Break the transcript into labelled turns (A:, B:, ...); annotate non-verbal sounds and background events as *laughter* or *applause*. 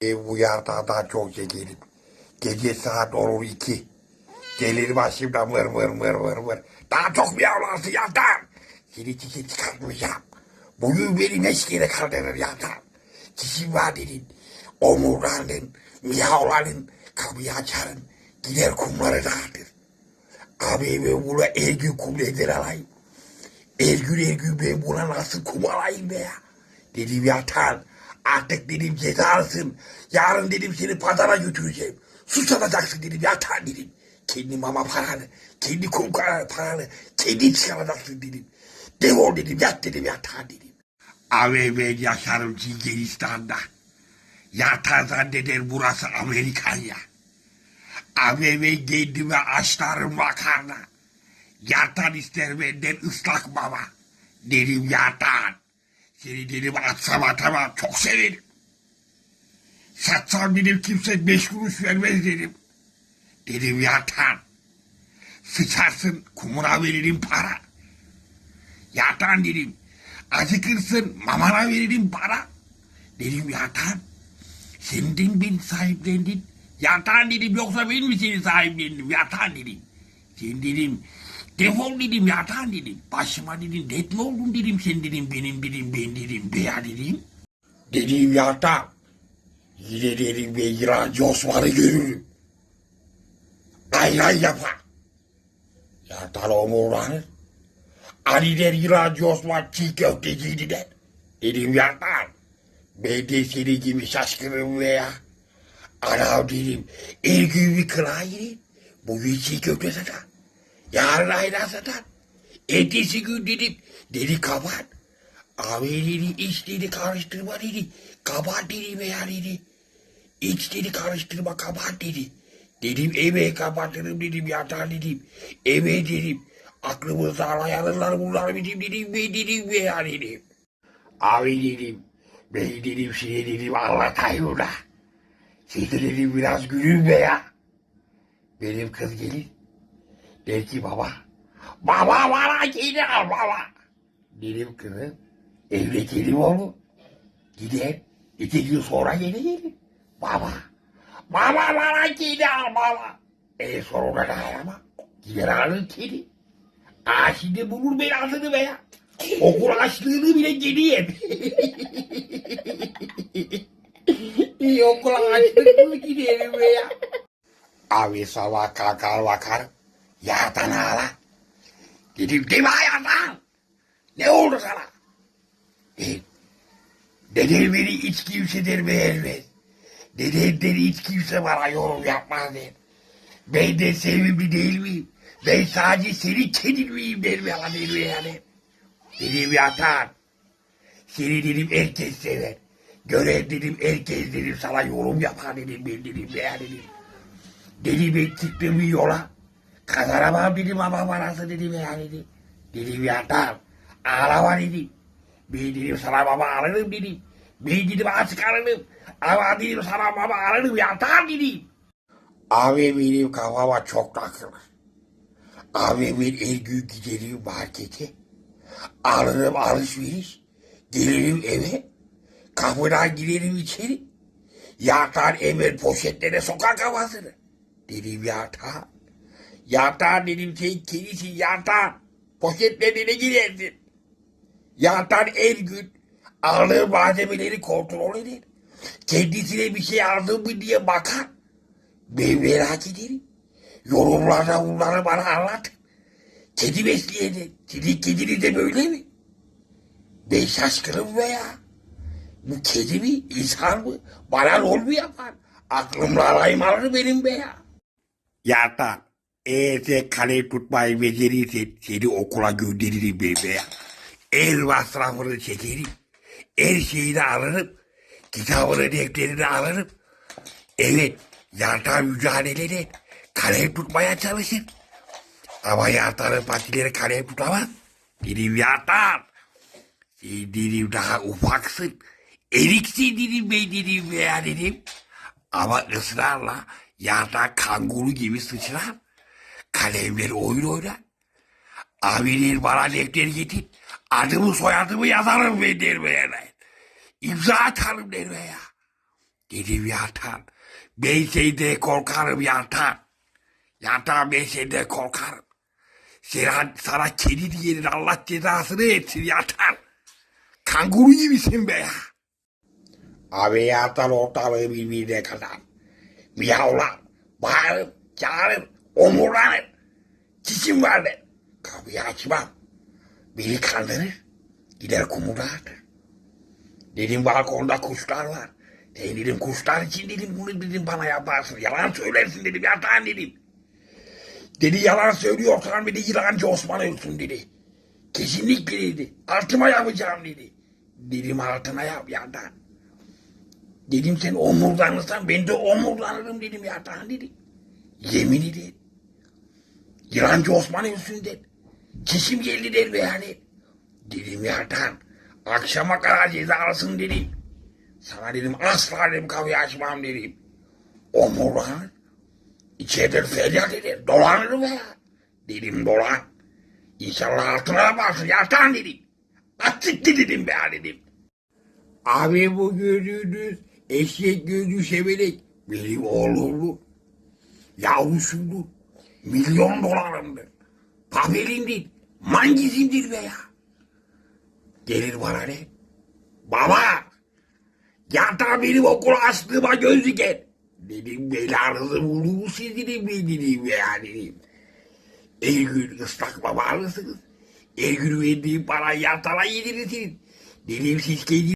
A: Ev uyardadan çok çekelim. Gece saat olur iki. Gelir başımda vır vır vır vır vır. Daha çok miyavlarsın yatar. Seni çiçek çıkartmayacağım. Bugün beni meşgele kaldırır yatar. Çişim var dedin. Omurlarının, miyavların kapıyı açarın. Gider kumları dağıtır. Abi ben buna her gün kum nedir alayım. Her gün ben buna nasıl kum alayım be ya. Dedim yatan artık dedim cezalısın. Yarın dedim seni pazara götüreceğim. Su satacaksın dedim yatan dedim. Kendi mama paranı, kendi kum paranı, kendi çıkaracaksın dedim. Defol dedim yat dedim yatan dedim. Ben yaşarım Çingenistan'da. Yatan zanneder burası Amerikan ya. Abi ben kendime açlarım makarna. Yatan ister benden ıslak mama. Dedim yatan. Seni dedim atsam atamam çok severim. Satsam dedim kimse beş kuruş vermez dedim. Dedim yatan. Sıçarsın kumuna veririm para. Yatan dedim. Acıkırsın mamana veririm para. Dedim yatan. Sendin beni sahiplendin. Yatan dedim yoksa ben mi seni sahiplendim yatan dedim. Sen dedim defol dedim yatan dedim. Başıma dedim dert mi oldun dedim sen dedim benim dedim ben dedim beya dedim. Dedim yatan. Yine dedim ben yılancı Osman'ı görürüm. Ayran yapar. Yatan omurlanır. Ali der yılancı Osman çiğ köfteciydi der. Dedim yatan. Ben de seni gibi şaşkınım veya. Anam dedim. El gün bir kırağa girin. Bugün çiğ köfte satar. Yarın ayran satar. Ertesi gün dedim. Dedi kapat. Abi dedi iç dedi karıştırma dedi. Kapat dedi veya dedi. İç dedi karıştırma kapat dedi. Dedim eve kapatırım dedim yatağa dedim. Eve dedim. Aklımı sağlayanlar bunlar dedim dedim ve dedim veya dedim. Abi dedim. Ben dedim size dedim anlatayım da. Siz de dedim biraz gülün be ya. Benim kız gelir. Der ki baba. Baba bana kedi al baba. Dedim kızım. Evletelim onu. Gider. İki gün sonra geri gelir. Baba. Baba bana kedi al baba. En sonunda da arama. Gider alır kedi. Aa şimdi bulur belasını be ya. Okul açlığını bile geri yer. *laughs* İyi okula açtık mı gidelim be ya. Abi sabah kalkar bakar. Yatan ağla. Dedim değil mi hayatan? Ne oldu sana? Değil. Dedem beni hiç kimsedir beğenmez. Dedemden hiç kimse bana yorum yapmaz der. Ben de sevimli değil miyim? Ben sadece senin kedin miyim yalan değil mi yani? Dedim yatan. Seni dedim herkes sever. Gören dedim herkes dedim sana yorum yapar dedim ben dedim veya dedim. Dedim ben çıktım yola. Kazanamam dedim ama parası dedim ya dedim. Dedim yatan. Ağlama dedim. Ben dedim sana baba alırım dedim. Ben dedim aç kalırım. Ama dedim sana baba alırım yatan dedim. Abi benim kafama çok takılır. Abi ben her gün giderim markete. Alırım alışveriş. Gelirim eve. Kapıdan girerim içeri. Yatan emir poşetlere sokar kafasını. Dedim yatan. Yatan dedim sen kedisin yatan. Poşetlerine girerdin. Yatan her gün aldığı malzemeleri kontrol eder. Kendisine bir şey aldım mı diye bakar. Ben merak ederim. Yorumlarda bunları bana anlat. Kedi besleyenler. Sizin kediniz de böyle mi? Ben şaşkınım veya. Bu kedi mi, insan mı? Bana rol mü yapar? Aklımla alayım alır benim be ya. Yatan, eğer sen kale tutmayı becerirsen seni okula gönderirim ben be ya. El masrafını çekerim. Her şeyini alırım. Kitabını, defterini alırım. Evet, yartan mücadelede kalem tutmaya çalışır. Ama yartanın patileri kalem tutamaz. Dedim yartan. Sen dedim daha ufaksın. Eriksin dedim ben dedim veya dedim. Ama ısrarla yartan kanguru gibi sıçrar. Kalemleri oyun oynar. Abiler bana defter getir. Adımı soyadımı yazarım ben der be yani. İmza atarım der be ya. Dedim yatan. Ben senden korkarım yatan. Yatan ben senden korkarım. Sen, sana kedi diyenin Allah cezasını etsin yatan. Kanguru gibisin be ya. Abi yatan ortalığı birbirine kadar. Miyavlar, bağırır, çağırır, omurlanır. Çişim vardır. Kapıyı açmam. Biri kandırır, gider kumura atar. Dedim balkonda kuşlar var. E dedim kuşlar için dedim bunu dedim bana yaparsın. Yalan söylersin dedim yatağın dedim. Dedi yalan söylüyorsan bir de yılancı Osman ölsün dedi. Kesinlikle dedi. Altıma yapacağım dedi. Dedim altına yap yatağın. Dedim sen omurdanırsan ben de omurdanırım dedim yatağın dedi. Yemin ederim. Yılancı Osman dedi. Kesim geldi der be yani. Dedim yatağın. Akşama kadar cezalısın dedim. Sana dedim asla dedim kapıyı açmam dedim. Omurdanır. İçeride feryat eder. Dolanır be. Dedim dolan. İnşallah altına yaparsın yatağın dedim. Açıktı dedim be dedim. Abi bu gördüğünüz eşek gözü şebelek benim oğlumdu. Yavrusumdu. Milyon dolarımdı. Papelimdir. Mangizimdir be ya. Gelir bana ne? Baba! Yatağa benim okula astığıma göz diker. Dedim belanızı bulur siz dedim ben dedim ya dedim. Her gün ıslak babanlısınız. Her gün verdiğim para yatağa yedirirsiniz. Dedim siz kendi